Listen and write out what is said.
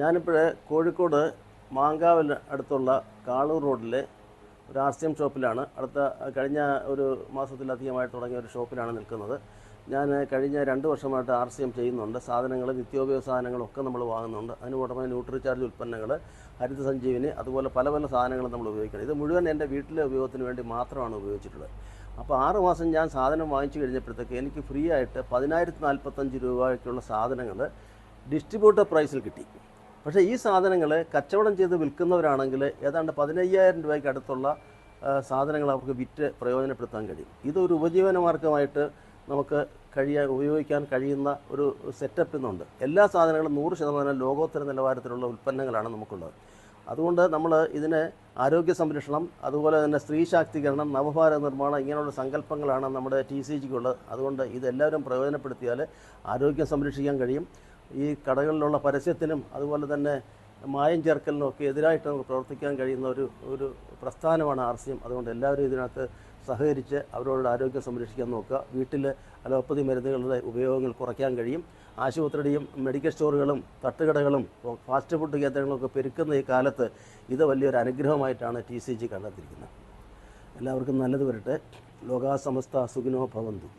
ഞാനിപ്പോൾ കോഴിക്കോട് മാങ്കാവിൽ അടുത്തുള്ള കാളൂർ റോഡിലെ ഒരു ആർ സി എം ഷോപ്പിലാണ്. അടുത്ത കഴിഞ്ഞ ഒരു മാസത്തിലധികമായിട്ട് തുടങ്ങിയ ഒരു ഷോപ്പിലാണ് നിൽക്കുന്നത്. ഞാൻ കഴിഞ്ഞ രണ്ട് വർഷമായിട്ട് ആർ സി എം ചെയ്യുന്നുണ്ട്. സാധനങ്ങൾ നിത്യോപയോഗ സാധനങ്ങളൊക്കെ നമ്മൾ വാങ്ങുന്നുണ്ട്. അതിന് പുറമെ ന്യൂട്രിചാർജ് ഉൽപ്പന്നങ്ങൾ ഹരിത സഞ്ജീവിനി അതുപോലെ പല പല സാധനങ്ങളും നമ്മൾ ഉപയോഗിക്കണം. ഇത് മുഴുവൻ എന്റെ വീട്ടിലെ ഉപയോഗത്തിന് വേണ്ടി മാത്രമാണ് ഉപയോഗിച്ചിട്ടുള്ളത്. അപ്പോൾ ആറ് മാസം ഞാൻ സാധനം വാങ്ങിച്ചു കഴിഞ്ഞപ്പോഴത്തേക്ക് എനിക്ക് ഫ്രീ ആയിട്ട് പതിനായിരത്തി നാൽപ്പത്തഞ്ച് രൂപയ്ക്കുള്ള സാധനങ്ങൾ ഡിസ്ട്രിബ്യൂട്ടർ പ്രൈസിൽ കിട്ടി. പക്ഷേ ഈ സാധനങ്ങൾ കച്ചവടം ചെയ്ത് വിൽക്കുന്നവരാണെങ്കിൽ ഏതാണ്ട് പതിനയ്യായിരം രൂപയ്ക്ക് അടുത്തുള്ള സാധനങ്ങൾ അവർക്ക് വിറ്റ് പ്രയോജനപ്പെടുത്താൻ കഴിയും. ഇതൊരു ഉപജീവന മാർഗമായിട്ട് നമുക്ക് കഴിയാൻ ഉപയോഗിക്കാൻ കഴിയുന്ന ഒരു സെറ്റപ്പ് ഇന്നുണ്ട്. എല്ലാ സാധനങ്ങളും നൂറ് ശതമാനം ലോകോത്തര നിലവാരത്തിലുള്ള ഉൽപ്പന്നങ്ങളാണ് നമുക്കുള്ളത്. അതുകൊണ്ട് നമ്മൾ ഇതിന് ആരോഗ്യ സംരക്ഷണം അതുപോലെ തന്നെ സ്ത്രീ ശാക്തീകരണം നവഭാരത നിർമ്മാണം ഇങ്ങനെയുള്ള സങ്കല്പങ്ങളാണ് നമ്മുടെ ടി സി ജിക്കുള്ളത് അതുകൊണ്ട് ഇതെല്ലാവരും പ്രയോജനപ്പെടുത്തിയാൽ ആരോഗ്യം സംരക്ഷിക്കാൻ കഴിയും. ഈ കടകളിലുള്ള പരസ്യത്തിനും അതുപോലെ തന്നെ മായം ചേർക്കലിനും ഒക്കെ എതിരായിട്ട് നമുക്ക് പ്രവർത്തിക്കാൻ കഴിയുന്ന ഒരു ഒരു പ്രസ്ഥാനമാണ് ആർ സി എം അതുകൊണ്ട് എല്ലാവരും ഇതിനകത്ത് സഹകരിച്ച് അവരോട് ആരോഗ്യം സംരക്ഷിക്കാൻ നോക്കുക. വീട്ടിൽ അലോപ്പതി മരുന്നുകളുടെ ഉപയോഗങ്ങൾ കുറയ്ക്കാൻ കഴിയും. ആശുപത്രിയുടെയും മെഡിക്കൽ സ്റ്റോറുകളും തട്ടുകടകളും ഫാസ്റ്റ് ഫുഡ് കേന്ദ്രങ്ങളൊക്കെ പെരുക്കുന്ന ഈ കാലത്ത് ഇത് വലിയൊരു അനുഗ്രഹമായിട്ടാണ് ടി സി ജി കണ്ടെത്തിയിരിക്കുന്നത്. എല്ലാവർക്കും നല്ലത് വരട്ടെ. ലോകാസമസ്ത സുഖിനോ ഭവന്തു.